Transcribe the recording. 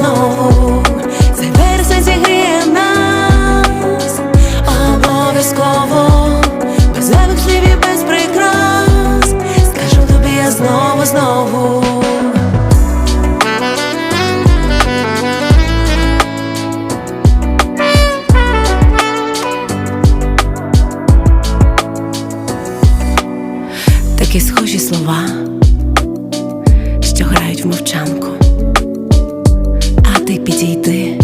знову, тепер сонце гріє нас, обов'язково, без зайвих слів і без прикрас, скажу тобі, я знову, знову. Такі схожі слова. ти підійди.